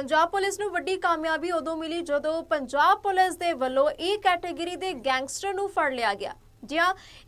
Punjab police ਨੂੰ ਵੱਡੀ ਕਾਮਯਾਬੀ ਉਦੋਂ ਮਿਲੀ ਜਦੋਂ ਪੰਜਾਬ ਪੁਲਿਸ ਦੇ ਵੱਲੋਂ ਇਹ ਕੈਟਾਗਰੀ ਦੇ ਗੈਂਗਸਟਰ ਨੂੰ ਫੜ ਲਿਆ ਗਿਆ। ਜੀ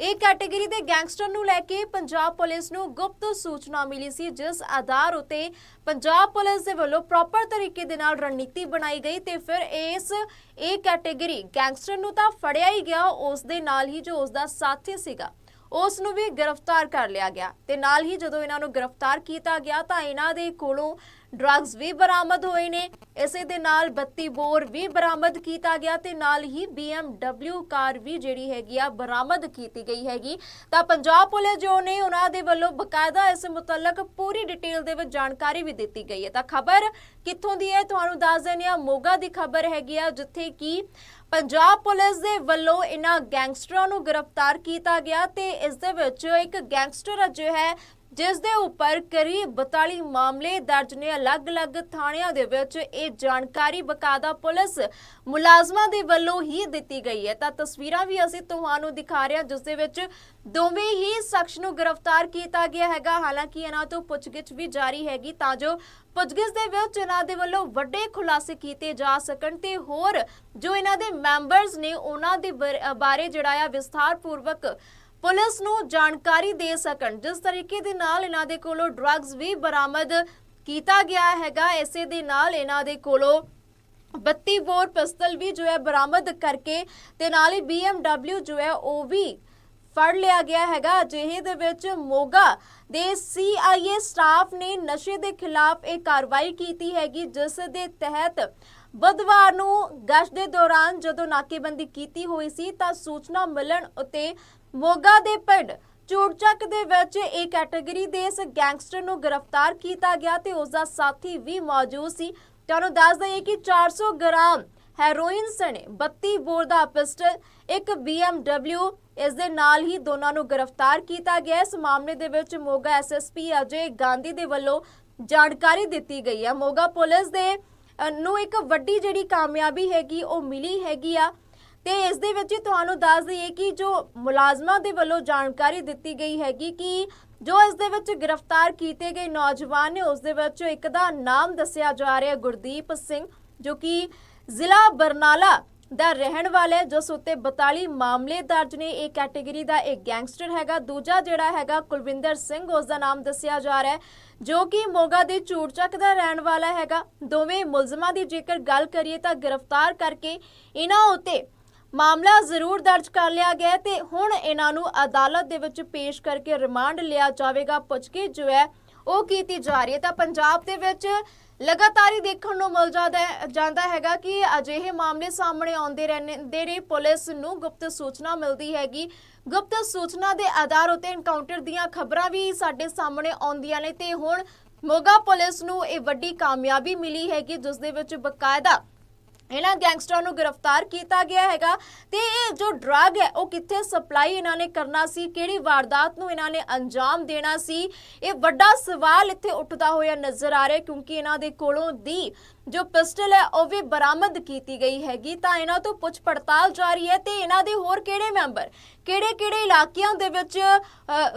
ਇਹ ਕੈਟਾਗਰੀ ਦੇ ਗੈਂਗਸਟਰ ਨੂੰ ਲੈ ਕੇ ਪੰਜਾਬ ਪੁਲਿਸ ਨੂੰ ਗੁਪਤ ਸੂਚਨਾ ਮਿਲੀ ਸੀ, ਜਿਸ ਆਧਾਰ ਉਤੇ ਪੰਜਾਬ ਪੁਲਿਸ ਦੇ ਵੱਲੋਂ ਪ੍ਰੋਪਰ ਤਰੀਕੇ ਦੇ ਨਾਲ ਰਣਨੀਤੀ ਬਣਾਈ ਗਈ ਤੇ ਫਿਰ ਇਸ, ਇਹ ਕੈਟਾਗਰੀ ਗੈਂਗਸਟਰ ਨੂੰ ਤਾਂ ਫੜਿਆ ਹੀ ਗਿਆ, ਉਸ ਦੇ ਨਾਲ ਹੀ ਜੋ ਉਸ ਦਾ ਸਾਥੀ ਸੀਗਾ। ਉਸ ਨੂੰ ਵੀ ਗ੍ਰਿਫਤਾਰ ਕਰ ਲਿਆ ਗਿਆ ਤੇ ਨਾਲ ਹੀ ਜਦੋਂ ਇਹਨਾਂ ਨੂੰ ਗ੍ਰਿਫਤਾਰ ਕੀਤਾ ਗਿਆ ਤਾਂ ਇਹਨਾਂ ਦੇ ਕੋਲੋਂ ਡਰੱਗਸ ਵੀ ਬਰਾਮਦ ਹੋਏ ਨੇ। ਇਸੇ ਦੇ ਨਾਲ 32 ਬੋਰ ਵੀ ਬਰਾਮਦ ਕੀਤਾ ਗਿਆ ਤੇ ਨਾਲ ਹੀ BMW ਕਾਰ ਵੀ ਜਿਹੜੀ ਹੈਗੀ ਆ ਬਰਾਮਦ ਕੀਤੀ ਗਈ ਹੈਗੀ। ਤਾਂ ਪੰਜਾਬ ਪੁਲਿਸ ਜੋ ਨੇ ਉਹਨਾਂ ਦੇ ਵੱਲੋਂ ਬਕਾਇਦਾ ਇਸ ਮੁਤਲਕ ਪੂਰੀ ਡਿਟੇਲ ਦੇ ਵਿੱਚ ਜਾਣਕਾਰੀ ਵੀ ਦਿੱਤੀ ਗਈ ਹੈ। ਤਾਂ ਖਬਰ ਕਿੱਥੋਂ ਦੀ ਹੈ? ਤੁਹਾਨੂੰ ਦੱਸ ਦਿੰਦੇ ਆ ਮੋਗਾ ਦੀ ਖਬਰ ਹੈਗੀ ਆ ਜਿੱਥੇ ਕਿ ਪੰਜਾਬ ਪੁਲਿਸ ਦੇ ਵੱਲੋਂ ਇਹਨਾਂ ਗੈਂਗਸਟਰਾਂ ਨੂੰ ਗ੍ਰਿਫਤਾਰ ਕੀਤਾ ਗਿਆ ਤੇ ਇਸ ਦੇ ਵਿੱਚ ਇੱਕ ਗੈਂਗਸਟਰ ਜੋ ਹੈ ਜਿਸ ਦੇ ਉੱਪਰ ਕਰੀਬ 42 ਮਾਮਲੇ ਦਰਜ ਨੇ। ਅਲੱਗ-ਅਲੱਗ ਥਾਣਿਆਂ ਦੇ ਵਿੱਚ ਇਹ ਜਾਣਕਾਰੀ ਬਕਾਇਦਾ ਪੁਲਿਸ ਮੁਲਾਜ਼ਮਾਂ ਦੇ ਵੱਲੋਂ ਹੀ ਦਿੱਤੀ ਗਈ ਹੈ। ਤਾਂ ਤਸਵੀਰਾਂ ਵੀ ਅਸੀਂ ਤੁਹਾਨੂੰ ਦਿਖਾ ਰਹੇ ਹਾਂ, ਜਿਸ ਦੇ ਵਿੱਚ ਦੋਵੇਂ ਹੀ ਸ਼ਖਸ ਨੂੰ ਗ੍ਰਿਫਤਾਰ ਕੀਤਾ ਗਿਆ ਹੈਗਾ। ਹਾਲਾਂਕਿ ਇਹਨਾਂ ਤੋਂ ਪੁੱਛਗਿੱਛ ਵੀ ਜਾਰੀ ਹੈਗੀ, ਤਾਂ ਜੋ ਪੁੱਛਗਿੱਛ ਦੇ ਵਿੱਚ ਇਹਨਾਂ ਦੇ ਵੱਲੋਂ ਵੱਡੇ ਖੁਲਾਸੇ ਕੀਤੇ ਜਾ ਸਕਣ ਤੇ ਹੋਰ ਜੋ ਇਹਨਾਂ ਦੇ ਮੈਂਬਰਸ ਨੇ, ਉਹਨਾਂ ਦੇ ਬਾਰੇ ਜਿਹੜਾ ਆ ਵਿਸਥਾਰ ਪੂਰਵਕ ਪੁਲਿਸ ਨੂੰ ਜਾਣਕਾਰੀ ਦੇ ਸਕਣ। ਜਿਸ ਤਰੀਕੇ ਦੇ ਨਾਲ ਇਹਨਾਂ ਦੇ ਕੋਲੋਂ ਡਰੱਗਸ ਵੀ ਬਰਾਮਦ ਕੀਤਾ ਗਿਆ ਹੈਗਾ, ਇਸੇ ਦੇ ਨਾਲ ਇਹਨਾਂ ਦੇ ਕੋਲੋਂ 32 ਬੋਰ ਪਿਸਤਲ ਵੀ ਜੋ ਹੈ ਬਰਾਮਦ ਕਰਕੇ ਤੇ ਨਾਲ ਹੀ BMW ਜੋ ਹੈ ਉਹ ਵੀ ਫੜ ਲਿਆ ਗਿਆ ਹੈਗਾ। ਅਜਿਹੇ ਦੇ ਵਿੱਚ ਮੋਗਾ ਦੇ CIA ਸਟਾਫ ਨੇ ਨਸ਼ੇ ਦੇ ਖਿਲਾਫ ਇਹ ਕਾਰਵਾਈ ਕੀਤੀ ਹੈਗੀ, ਜਿਸ ਦੇ ਤਹਿਤ ਬੁੱਧਵਾਰ ਨੂੰ ਗਸ਼ਤ ਦੇ ਦੌਰਾਨ ਜਦੋਂ ਨਾਕੇਬੰਦੀ ਕੀਤੀ ਹੋਈ ਸੀ ਤਾਂ ਸੂਚਨਾ ਮਿਲਣ ਉਤੇ ਮੋਗਾ ਦੇ ਪਿੰਡ ਚੂੜਚੱਕ ਦੇ ਵਿੱਚ ਇਹ ਕੈਟਾਗਰੀ ਦੇ ਇਸ ਗੈਂਗਸਟਰ ਨੂੰ ਗ੍ਰਿਫਤਾਰ ਕੀਤਾ ਗਿਆ ਤੇ ਉਸ ਦਾ ਸਾਥੀ ਵੀ ਮੌਜੂਦ ਸੀ। ਤੁਹਾਨੂੰ ਦੱਸ ਦਈਏ ਕਿ 400 ਗ੍ਰਾਮ ਹੈਰੋਇਨ ਸਣੇ 32 ਬੋਰ ਦਾ ਪਿਸਟਲ, ਇੱਕ BMW ਇਸ ਦੇ ਨਾਲ ਹੀ ਦੋਨਾਂ ਨੂੰ ਗ੍ਰਿਫਤਾਰ ਕੀਤਾ ਗਿਆ। ਇਸ ਮਾਮਲੇ ਦੇ ਵਿੱਚ ਮੋਗਾ ਐਸਐਸਪੀ ਅਜੇ ਗਾਂਧੀ ਦੇ ਵੱਲੋਂ ਜਾਣਕਾਰੀ ਦਿੱਤੀ ਗਈ ਹੈ। ਮੋਗਾ ਪੁਲਿਸ ਦੇ ਨੂੰ ਇੱਕ ਵੱਡੀ ਜਿਹੜੀ ਕਾਮਯਾਬੀ ਹੈਗੀ, ਉਹ ਮਿਲੀ ਹੈਗੀ ਆ। ਤੇ ਇਸ ਦੇ ਵਿੱਚ ਹੀ ਤੁਹਾਨੂੰ ਦੱਸ ਦਈਏ ਕਿ ਜੋ ਮੁਲਾਜ਼ਮਾਂ ਦੇ ਵੱਲੋਂ ਜਾਣਕਾਰੀ ਦਿੱਤੀ ਗਈ ਹੈਗੀ ਕਿ ਜੋ ਇਸ ਦੇ ਵਿੱਚ ਗ੍ਰਿਫਤਾਰ ਕੀਤੇ ਗਏ ਨੌਜਵਾਨ ਨੇ, ਉਸ ਦੇ ਵਿੱਚ ਇੱਕ ਦਾ ਨਾਮ ਦੱਸਿਆ ਜਾ ਰਿਹਾ ਗੁਰਦੀਪ ਸਿੰਘ, ਜੋ ਕਿ ਜ਼ਿਲ੍ਹਾ ਬਰਨਾਲਾ ਦਾ ਰਹਿਣ ਵਾਲਾ ਹੈ, ਜਿਸ ਉੱਤੇ 42 ਮਾਮਲੇ ਦਰਜ ਨੇ। ਇਹ ਕੈਟੇਗਰੀ ਦਾ ਇੱਕ ਗੈਂਗਸਟਰ ਹੈਗਾ। ਦੂਜਾ ਜਿਹੜਾ ਹੈਗਾ, ਕੁਲਵਿੰਦਰ ਸਿੰਘ, ਉਸ ਦਾ ਨਾਮ ਦੱਸਿਆ ਜਾ ਰਿਹਾ ਹੈ, ਜੋ ਕਿ ਮੋਗਾ ਦੇ ਚੂੜਚੱਕ ਦਾ ਰਹਿਣ ਵਾਲਾ ਹੈਗਾ। ਦੋਵੇਂ ਮੁਲਜ਼ਮਾਂ ਦੀ ਜੇਕਰ ਗੱਲ ਕਰੀਏ ਤਾਂ ਗ੍ਰਿਫਤਾਰ ਕਰਕੇ ਇਹਨਾਂ ਉੱਤੇ ਮਾਮਲਾ ਜ਼ਰੂਰ ਦਰਜ ਕਰ ਲਿਆ ਗਿਆ ਹੈ ਤੇ ਹੁਣ ਇਹਨਾਂ ਨੂੰ ਅਦਾਲਤ ਦੇ ਵਿੱਚ ਪੇਸ਼ ਕਰਕੇ ਰਿਮਾਂਡ ਲਿਆ ਜਾਵੇਗਾ। ਪੁੱਛ ਕੇ ਜੋ ਹੈ ਉਹ ਕੀਤੀ ਜਾ ਰਹੀ ਹੈ। ਤਾਂ ਪੰਜਾਬ ਦੇ ਵਿੱਚ ਲਗਾਤਾਰ ਹੀ ਦੇਖਣ ਨੂੰ ਮਿਲ ਜਾਂਦਾ ਜਾਂਦਾ ਹੈਗਾ ਕਿ ਅਜਿਹੇ ਮਾਮਲੇ ਸਾਹਮਣੇ ਆਉਂਦੇ ਰਹਿੰਦੇ ਨੇ। ਪੁਲਿਸ ਨੂੰ ਗੁਪਤ ਸੂਚਨਾ ਮਿਲਦੀ ਹੈਗੀ। ਗੁਪਤ ਸੂਚਨਾ ਦੇ ਆਧਾਰ ਉਤੇ ਐਨਕਾਊਂਟਰ ਦੀਆਂ ਖਬਰਾਂ ਵੀ ਸਾਡੇ ਸਾਹਮਣੇ ਆਉਂਦੀਆਂ ਨੇ ਤੇ ਹੁਣ ਮੋਗਾ ਪੁਲਿਸ ਨੂੰ ਇਹ ਵੱਡੀ ਕਾਮਯਾਬੀ ਮਿਲੀ ਹੈਗੀ, ਜਿਸ ਦੇ ਵਿੱਚ ਬਕਾਇਦਾ ਇਹਨਾਂ ਗੈਂਗਸਟਰਾਂ ਨੂੰ ਗ੍ਰਿਫਤਾਰ ਕੀਤਾ ਗਿਆ ਹੈਗਾ ਤੇ ਇਹ ਜੋ ਡਰੱਗ ਹੈ, ਉਹ ਕਿੱਥੇ ਸਪਲਾਈ ਇਹਨਾਂ ਨੇ ਕਰਨਾ ਸੀ, ਕਿਹੜੀ ਵਾਰਦਾਤ ਨੂੰ ਇਹਨਾਂ ਨੇ ਅੰਜਾਮ ਦੇਣਾ ਸੀ, ਇਹ ਵੱਡਾ ਸਵਾਲ ਇੱਥੇ ਉੱਠਦਾ ਹੋਇਆ ਨਜ਼ਰ ਆ ਰਿਹਾ ਕਿਉਂਕਿ ਇਹਨਾਂ ਦੇ ਕੋਲੋਂ ਦੀ ਜੋ ਪਿਸਟਲ ਹੈ, ਉਹ ਵੀ ਬਰਾਮਦ ਕੀਤੀ ਗਈ ਹੈਗੀ ਤਾਂ ਇਹਨਾਂ ਤੋਂ ਪੁੱਛ ਪੜਤਾਲ ਜਾਰੀ ਹੈ ਤੇ ਇਹਨਾਂ ਦੇ ਹੋਰ ਕਿਹੜੇ ਮੈਂਬਰ ਕਿਹੜੇ ਕਿਹੜੇ ਇਲਾਕਿਆਂ ਦੇ ਵਿੱਚ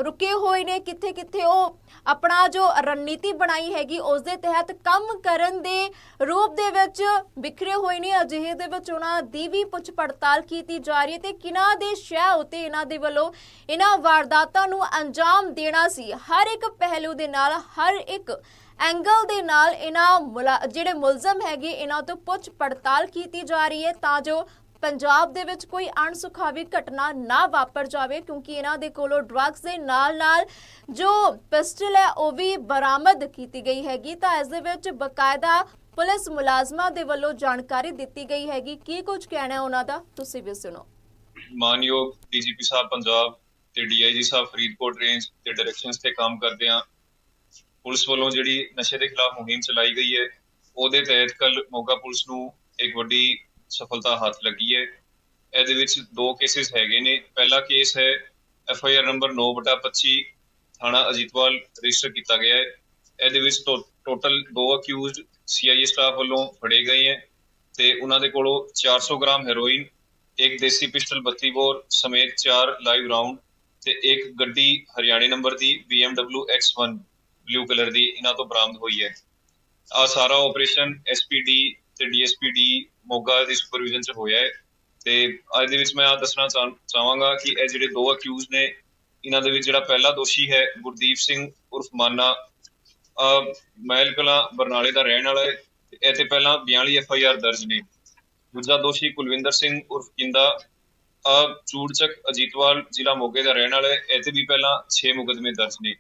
ਰੁਕੇ ਹੋਏ ਨੇ ਕਿੱਥੇ ਕਿੱਥੇ ਉਹ ਆਪਣਾ ਜੋ ਰਣਨੀਤੀ ਬਣਾਈ ਹੈਗੀ, ਉਸ ਦੇ ਤਹਿਤ ਕੰਮ ਕਰਨ ਦੇ ਰੂਪ ਦੇ ਵਿੱਚ ਵਿਖਰੇ ਹੋਏ ਨੇ। ਅਜਿਹੇ ਦੇ ਵਿੱਚ ਉਹਨਾਂ ਦੀ ਵੀ ਪੁੱਛ ਪੜਤਾਲ ਕੀਤੀ ਜਾ ਰਹੀ ਹੈ ਤੇ ਕਿਨਾਂ ਦੇ ਸ਼ਹਿ ਉਤੇ ਇਹਨਾਂ ਦੇ ਵੱਲੋਂ ਇਹਨਾਂ ਵਾਰਦਾਤਾਂ ਨੂੰ ਅੰਜਾਮ ਦੇਣਾ ਸੀ। ਹਰ ਇੱਕ ਪਹਿਲੂ ਦੇ ਨਾਲ, ਹਰ ਇੱਕ ਐਂਗਲ ਦੇ ਨਾਲ ਇਹਨਾਂ ਮੁਲਾ- ਜਿਹੜੇ ਮੁਲਜ਼ਮ ਹੈਗੇ, ਇਹਨਾਂ ਤੋਂ ਪੁੱਛ ਪੜਤਾਲ ਕੀਤੀ ਜਾ ਰਹੀ ਹੈ ਤਾਂ ਜੋ ਪੰਜਾਬ ਦੇ ਵਿੱਚ ਕੋਈ ਅਣਸੁਖਾਵੀ ਘਟਨਾ ਨਾ ਵਾਪਰ ਜਾਵੇ, ਕਿਉਂਕਿ ਇਹਨਾਂ ਦੇ ਕੋਲੋਂ ਡਰੱਗਸ ਦੇ ਨਾਲ-ਨਾਲ ਜੋ ਪਿਸਟਲ ਹੈ, ਉਹ ਵੀ ਬਰਾਮਦ ਕੀਤੀ ਗਈ ਹੈਗੀ। ਤਾਂ ਇਸ ਦੇ ਵਿੱਚ ਬਕਾਇਦਾ ਪੁਲਿਸ ਮੁਲਾਜ਼ਮਾਂ ਦੇ ਵੱਲੋਂ ਜਾਣਕਾਰੀ ਦਿੱਤੀ ਗਈ ਹੈਗੀ। ਕੀ ਕੁਝ ਕਹਿਣਾ ਉਹਨਾਂ ਦਾ? ਤੁਸੀਂ ਵੀ ਸੁਣੋ। ਮਾਨਯੋਗ ਡੀਜੀਪੀ ਸਾਹਿਬ ਪੰਜਾਬ ਤੇ ਡੀਆਈਜੀ ਸਾਹਿਬ ਫਰੀਦਕੋਟ ਰੇਂਜ ਤੇ ਡਾਇਰੈਕਸ਼ਨਸ ਤੇ ਕੰਮ ਕਰਦੇ ਆ ਪੁਲਿਸ ਵੱਲੋਂ ਜਿਹੜੀ ਨਸ਼ੇ ਦੇ ਖਿਲਾਫ ਮੁਹਿੰਮ ਚਲਾਈ ਗਈ ਹੈ, ਉਹਦੇ ਤਹਿਤ ਕੱਲ ਮੋਗਾ ਪੁਲਿਸ ਨੂੰ ਇੱਕ ਵੱਡੀ ਸਫਲਤਾ ਹੱਥ ਲੱਗੀ ਹੈ। ਇਹਦੇ ਵਿੱਚ ਦੋ ਕੇਸਿਸ ਹੈਗੇ ਨੇ। ਪਹਿਲਾ ਕੇਸ ਹੈ ਐਫ ਆਈ ਆਰ ਨੰਬਰ 9/25 ਥਾਣਾ ਅਜੀਤਵਾਲ ਰਜਿਸਟਰ ਕੀਤਾ ਗਿਆ ਹੈ। ਇਹਦੇ ਵਿੱਚ ਟੋਟਲ ਦੋ ਅਕਿਊਜ਼ਡ ਸੀਆਈਏ ਸਟਾਫ ਵੱਲੋਂ ਫੜੇ ਗਏ ਹੈ ਤੇ ਉਹਨਾਂ ਦੇ ਕੋਲੋਂ 400 ਗ੍ਰਾਮ ਹੈਰੋਇਨ, ਇੱਕ ਦੇਸੀ ਪਿਸਟਲ 32 ਬੋਰ ਸਮੇਤ ਚਾਰ ਲਾਈਵ ਰਾਉਂਡ ਤੇ ਇੱਕ ਗੱਡੀ ਹਰਿਆਣੇ ਨੰਬਰ ਦੀ BMW X1 ਬਲੂ ਕਲਰ ਦੀ ਇਹਨਾਂ ਤੋਂ ਬਰਾਮਦ ਹੋਈ ਹੈ। ਆ ਸਾਰਾ ਆਪਰੇਸ਼ਨ ਐਸਪੀਡੀ ਤੇ ਡੀਐਸਪੀਡੀ ਮੋਗਾ ਦੀ ਸੁਪਰਵਿਜ਼ਨ ਚ ਹੋਇਆ ਹੈ। ਤੇ ਅੱਜ ਦੇ ਵਿੱਚ ਮੈਂ ਆ ਦੱਸਣਾ ਚਾਹ- ਚਾਹਾਂਗਾ ਕਿ ਇਹ ਜਿਹੜੇ ਦੋ ਅਕਿਊਜ਼ ਨੇ, ਇਹਨਾਂ ਦੇ ਵਿੱਚ ਜਿਹੜਾ ਪਹਿਲਾ ਦੋਸ਼ੀ ਹੈ ਗੁਰਦੀਪ ਸਿੰਘ ਉਰਫ ਮਾਨਾ ਮਹਿਲ ਕਲਾਂ ਬਰਨਾਲੇ ਦਾ ਰਹਿਣ ਵਾਲਾ ਹੈ ਤੇ ਇਹ ਪਹਿਲਾਂ 42 ਐਫ ਆਈ ਆਰ ਦਰਜ ਨੇ। ਦੂਜਾ ਦੋਸ਼ੀ ਕੁਲਵਿੰਦਰ ਸਿੰਘ ਉਰਫ ਕਿੰਦਾ ਅਹ ਚੂੜਚੱਕ ਅਜੀਤਵਾਲ ਜ਼ਿਲ੍ਹਾ ਮੋਗੇ ਦਾ ਰਹਿਣ ਵਾਲਾ ਹੈ ਇਹ ਤੇ ਵੀ ਪਹਿਲਾਂ 6 ਮੁਕਦਮੇ ਦਰਜ ਨੇ।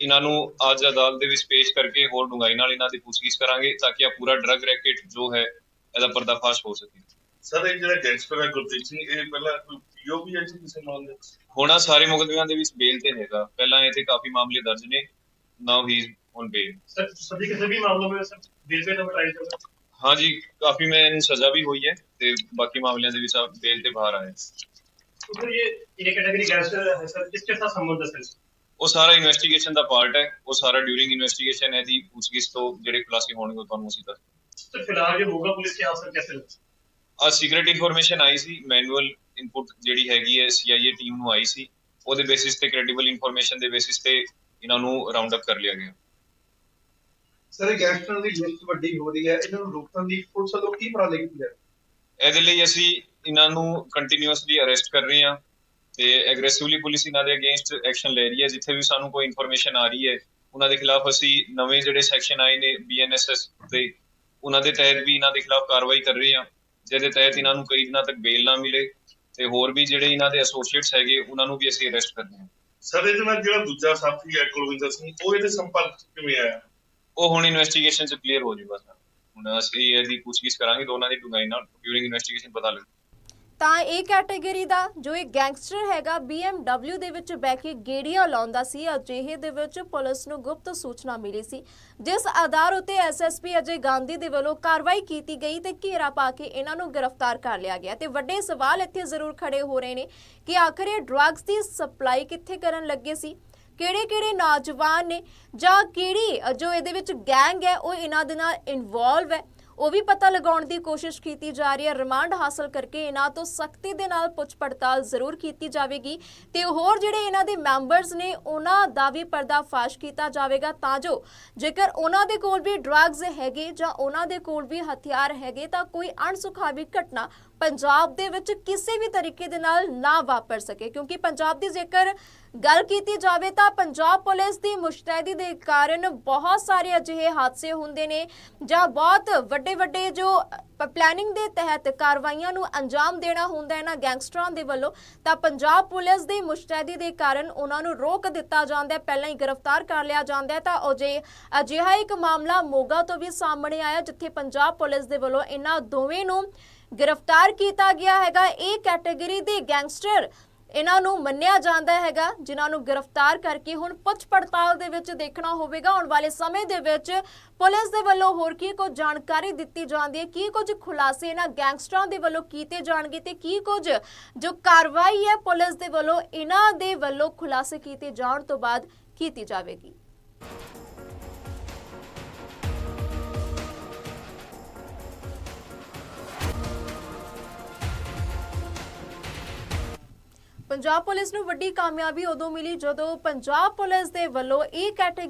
ਇਹਨਾਂ ਨੂੰ ਅੱਜ ਅਦਾਲਤ ਦੇ ਵਿੱਚ ਪੇਸ਼ ਕਰਕੇ ਹੋਰ ਡੂੰਘਾਈ ਨਾਲ ਇਹਨਾਂ ਦੀ ਪੁੱਛਗਿੱਛ ਕਰਾਂਗੇ ਤਾਂ ਕਿ ਇਹ ਪੂਰਾ ਡਰੱਗ ਰੈਕੇਟ ਜੋ ਹੈ ਇਹਦਾ ਪਰਦਾਫਾਸ਼ ਹੋ ਸਕੇ। ਸਰ ਇਹ ਜਿਹੜਾ ਗੈਂਗਸਟਰ ਹੈ ਗੁਰਦੀਪ ਸਿੰਘ ਇਹ ਪਹਿਲਾਂ ਕੋਈ ਪੀਓਵੀ ਹੈ ਜੀ ਕਿਸੇ ਮਾਮਲੇ ਹੋਣਾ ਸਾਰੇ ਮੁਕਦਮਿਆਂ ਦੇ ਵਿੱਚ ਬੇਲ ਤੇ ਹੈਗਾ। ਪਹਿਲਾਂ ਇਥੇ ਕਾਫੀ ਮਾਮਲੇ ਦਰਜ ਨੇ ਨਾਓ ਹੀ ਔਨ ਬੇਲ ਸਰ ਸਭੀ ਕਿਸੇ ਵੀ ਮਾਮਲੇ ਵਿੱਚ ਸਰ? ਬੇਲ ਤੇ ਟਰਾਈ ਕਰ ਰਹੇ ਹਾਂ ਜੀ ਕਾਫੀ ਮੈਂ ਇਹਨੂੰ ਸਜ਼ਾ ਵੀ ਹੋਈ ਹੈ ਤੇ ਬਾਕੀ ਮਾਮਲਿਆਂ ਦੇ ਵਿੱਚ ਆ ਬੇਲ ਤੇ ਬਾਹਰ ਆਏ। ਸਰ ਇਹ ਇਹ ਕੈਟਾਗਰੀ ਗੈਂਗਸਟਰ ਹੈ ਸਰ ਕਿਸ ਕਿਸ ਸੰਬੰਧ ਹੈ ਸਰ? ਉਹ ਸਾਰਾ ਇਨਵੈਸਟੀਗੇਸ਼ਨ ਦਾ ਪਾਰਟ ਹੈ ਉਹ ਸਾਰਾ ਡਿਊਰਿੰਗ ਇਨਵੈਸਟੀਗੇਸ਼ਨ ਹੈ ਦੀ ਪੁੱਛਗਿੱਛ ਤੋਂ ਜਿਹੜੇ ਖੁਲਾਸੇ ਹੋਣਗੇ ਤੁਹਾਨੂੰ ਅਸੀਂ ਦੱਸ सर फिलहाल ये मोगा पुलिस के अफसर कैसे लगे ਆ ਸੀਕ੍ਰੀਟ ਇਨਫੋਰਮੇਸ਼ਨ ਆਈ ਸੀ ਮੈਨੂਅਲ ਇਨਪੁਟ ਜਿਹੜੀ ਹੈਗੀ ਹੈ ਸੀਆਈਏ ਟੀਮ ਨੂੰ ਆਈ ਸੀ ਉਹਦੇ ਬੇਸਿਸ ਤੇ ਕ੍ਰੈਡੀਬਲ ਇਨਫੋਰਮੇਸ਼ਨ ਦੇ ਬੇਸਿਸ ਤੇ ਇਹਨਾਂ ਨੂੰ ਰਾਉਂਡ ਅਪ ਕਰ ਲਿਆ ਗਿਆ ਸਰ ਇਹ ਗੈਂਗਸਟਰਾਂ ਦੀ ਲਿਸਟ ਵੱਡੀ ਹੋ ਰਹੀ ਹੈ ਇਹਨਾਂ ਨੂੰ ਰੋਕਣ ਦੀ ਪੁਲਿਸ ਵੱਲੋਂ ਕੀ ਉਪਰਾਲੇ ਕੀਤੇ ਜਾ ਰਹੇ ਇਹਦੇ ਲਈ ਅਸੀਂ ਇਹਨਾਂ ਨੂੰ ਕੰਟੀਨਿਊਸਲੀ ਅਰੈਸਟ ਕਰ ਰਹੇ ਹਾਂ ਤੇ ਐਗਰੈਸਿਵਲੀ ਪੁਲਿਸ ਇਹਨਾਂ ਦੇ ਅਗੇਂਸਟ ਐਕਸ਼ਨ ਲੈ ਰਹੀ ਹੈ ਜਿੱਥੇ ਵੀ ਸਾਨੂੰ ਕੋਈ ਇਨਫੋਰਮੇਸ਼ਨ ਆ ਰਹੀ ਹੈ ਉਹਨਾਂ ਦੇ ਖਿਲਾਫ ਅਸੀਂ ਨਵੇਂ ਜਿਹੜੇ ਸੈਕਸ਼ਨ ਆਏ ਨੇ ਬੀਐਨਐਸਐਸ ਦੇ ਉਹਨਾਂ ਦੇ ਤਹਿਤ ਵੀ ਇਹਨਾਂ ਦੇ ਖਿਲਾਫ ਕਾਰਵਾਈ ਕਰ ਰਹੇ ਹਾਂ। ਜਿਹਦੇ ਤਹਿਤ ਇਹਨਾਂ ਨੂੰ ਕਈ ਦਿਨਾਂ ਤੱਕ ਬੇਲ ਨਾ ਮਿਲੇ ਤੇ ਹੋਰ ਵੀ ਜਿਹੜੇ ਇਹਨਾਂ ਦੇ ਐਸੋਸੀਏਟਸ ਹੈਗੇ ਉਹਨਾਂ ਨੂੰ ਵੀ ਅਸੀਂ ਅਰੈਸਟ ਕਰਨੇ ਹਾਂ। ਸਰ ਇਹਦੇ ਨਾਲ ਜਿਹੜਾ ਦੂਜਾ ਸਾਥੀ ਹੈ ਕੁਲਵਿੰਦਰ ਸਿੰਘ ਉਹ ਇਹਦੇ ਸੰਪਰਕ ਕਿਵੇਂ ਆਇਆ? ਉਹ ਹੁਣ ਇਨਵੈਸਟੀਗੇਸ਼ਨ ਚ ਕਲੀਅਰ ਹੋ ਜੂਗਾ ਸਰ। ਹੁਣ ਅਸੀਂ ਇਹਦੀ ਪੁੱਛਗਿੱਛ ਕਰਾਂਗੇ ਉਹਨਾਂ ਦੀ ਡੂੰਘਾਈ ਨਾਲ ਡਿਊਰਿੰਗ ਇਨਵੈਸਟੀਗੇਸ਼ਨ ਪਤਾ ਲੱਗ। ਤਾਂ ਇਹ ਕੈਟਾਗਰੀ ਦਾ ਜੋ ਇਹ ਗੈਂਗਸਟਰ ਹੈਗਾ BMW ਦੇ ਵਿੱਚ ਬੈ ਕੇ ਗੇੜੀਆਂ ਲਾਉਂਦਾ ਸੀ, ਅਜਿਹੇ ਦੇ ਵਿੱਚ ਪੁਲਿਸ ਨੂੰ ਗੁਪਤ ਸੂਚਨਾ ਮਿਲੀ ਸੀ, ਜਿਸ ਆਧਾਰ ਉਤੇ ਐਸਐਸਪੀ ਅਜੇ ਗਾਂਧੀ ਦੇ ਵੱਲੋਂ ਕਾਰਵਾਈ ਕੀਤੀ ਗਈ ਤੇ ਘੇਰਾ ਪਾ ਕੇ ਇਹਨਾਂ ਨੂੰ ਗ੍ਰਿਫਤਾਰ ਕਰ ਲਿਆ ਗਿਆ। ਤੇ ਵੱਡੇ ਸਵਾਲ ਇੱਥੇ ਜ਼ਰੂਰ ਖੜੇ ਹੋ ਰਹੇ ਨੇ ਕਿ ਆਖਰ ਇਹ ਡਰੱਗਸ ਦੀ ਸਪਲਾਈ ਕਿੱਥੇ ਕਰਨ ਲੱਗੇ ਸੀ? ਕਿਹੜੇ ਕਿਹੜੇ ਨੌਜਵਾਨ ਨੇ ਜਾਂ ਕਿਹੜੀ ਜੋ ਇਹਦੇ ਵਿੱਚ ਗੈਂਗ ਹੈ, ਉਹ ਇਹਨਾਂ ਦੇ ਨਾਲ ਇਨਵੋਲਵ ਹੈ? ਉਹ ਵੀ ਪਤਾ ਲਗਾਉਣ ਦੀ ਕੋਸ਼ਿਸ਼ ਕੀਤੀ ਜਾ ਰਹੀ ਹੈ। ਰਿਮਾਂਡ ਹਾਸਲ ਕਰਕੇ ਇਹਨਾਂ ਤੋਂ ਸਖਤੀ ਦੇ ਨਾਲ ਪੁੱਛ ਪੜਤਾਲ ਜ਼ਰੂਰ ਕੀਤੀ ਜਾਵੇਗੀ ਤੇ ਹੋਰ ਜਿਹੜੇ ਇਹਨਾਂ ਦੇ ਮੈਂਬਰਸ ਨੇ, ਉਹਨਾਂ ਦਾ ਵੀ ਪਰਦਾਫਾਸ਼ ਕੀਤਾ ਜਾਵੇਗਾ। ਤਾਂ ਜੋ ਜੇਕਰ ਉਹਨਾਂ ਦੇ ਕੋਲ ਵੀ ਡਰੱਗਸ ਹੈਗੇ ਜਾਂ ਉਹਨਾਂ ਦੇ ਕੋਲ ਵੀ ਹਥਿਆਰ ਹੈਗੇ ਤਾਂ ਕੋਈ ਅਣਸੁਖਾਵੀ ਘਟਨਾ ਪੰਜਾਬ ਦੇ ਵਿੱਚ ਕਿਸੇ ਵੀ ਤਰੀਕੇ ਦੇ ਨਾਲ ਨਾ ਵਾਪਰ ਸਕੇ, ਕਿਉਂਕਿ ਪੰਜਾਬ ਦੀ ਜੇਕਰ ਗੱਲ ਕੀਤੀ ਜਾਵੇ ਤਾਂ ਪੰਜਾਬ ਪੁਲਿਸ ਦੀ ਮੁਸ਼ਤੈਦੀ ਦੇ ਕਾਰਨ ਬਹੁਤ ਸਾਰੇ ਅਜਿਹੇ ਹਾਦਸੇ ਹੁੰਦੇ ਨੇ ਜਾਂ ਬਹੁਤ ਵੱਡੇ ਵੱਡੇ ਜੋ ਪਲੈਨਿੰਗ ਦੇ ਤਹਿਤ ਕਾਰਵਾਈਆਂ ਨੂੰ ਅੰਜਾਮ ਦੇਣਾ ਹੁੰਦਾ ਹੈ ਨਾ ਗੈਂਗਸਟਰਾਂ ਦੇ ਵੱਲੋਂ, ਤਾਂ ਪੰਜਾਬ ਪੁਲਿਸ ਦੀ ਮੁਸ਼ਤੈਦੀ ਦੇ ਕਾਰਨ ਉਹਨਾਂ ਨੂੰ ਰੋਕ ਦਿੱਤਾ ਜਾਂਦਾ ਹੈ ਪਹਿਲਾਂ ਹੀ ਗ੍ਰਿਫਤਾਰ ਕਰ ਲਿਆ ਜਾਂਦਾ ਹੈ ਤਾਂ ਅਜੇ ਅਜਿਹਾ ਇੱਕ ਮਾਮਲਾ ਮੋਗਾ ਤੋਂ ਵੀ ਸਾਹਮਣੇ ਆਇਆ, ਜਿੱਥੇ ਪੰਜਾਬ ਪੁਲਿਸ ਦੇ ਵੱਲੋਂ ਇਹਨਾਂ ਦੋਵੇਂ ਨੂੰ ਗ੍ਰਿਫਤਾਰ ਕੀਤਾ ਗਿਆ ਹੈਗਾ। ਇਹ ਕੈਟਾਗਰੀ ਦੇ ਗੈਂਗਸਟਰ ਇਹਨਾਂ ਨੂੰ ਮੰਨਿਆ ਜਾਂਦਾ ਹੈਗਾ, ਜਿਨ੍ਹਾਂ ਨੂੰ ਗ੍ਰਿਫਤਾਰ ਕਰਕੇ ਹੁਣ ਪੁੱਛ ਪੜਤਾਲ ਦੇ ਵਿੱਚ ਦੇਖਣਾ ਹੋਵੇਗਾ। ਆਉਣ ਵਾਲੇ ਸਮੇਂ ਦੇ ਵਿੱਚ ਪੁਲਿਸ ਦੇ ਵੱਲੋਂ ਹੋਰ ਕੀ ਕੁਝ ਜਾਣਕਾਰੀ ਦਿੱਤੀ ਜਾਂਦੀ ਹੈ? ਕੀ ਕੁਝ ਖੁਲਾਸੇ ਇਹਨਾਂ ਗੈਂਗਸਟਰਾਂ ਦੇ ਵੱਲੋਂ ਕੀਤੇ ਜਾਣਗੇ ਤੇ ਕੀ ਕੁਝ ਜੋ ਕਾਰਵਾਈ ਹੈ ਪੁਲਿਸ ਦੇ ਵੱਲੋਂ ਇਹਨਾਂ ਦੇ ਵੱਲੋਂ ਖੁਲਾਸੇ ਕੀਤੇ ਜਾਣ ਤੋਂ ਬਾਅਦ ਕੀਤੀ ਜਾਵੇਗੀ? ਪੰਜਾਬ ਪੁਲਿਸ ਨੂੰ ਵੱਡੀ ਕਾਮਯਾਬੀ ਉਦੋਂ ਮਿਲੀ ਜਦੋਂ ਪੰਜਾਬ ਪੁਲਿਸ ਦੇ ਵੱਲੋਂ ਇਹ ਕੈਟਾਗਰੀ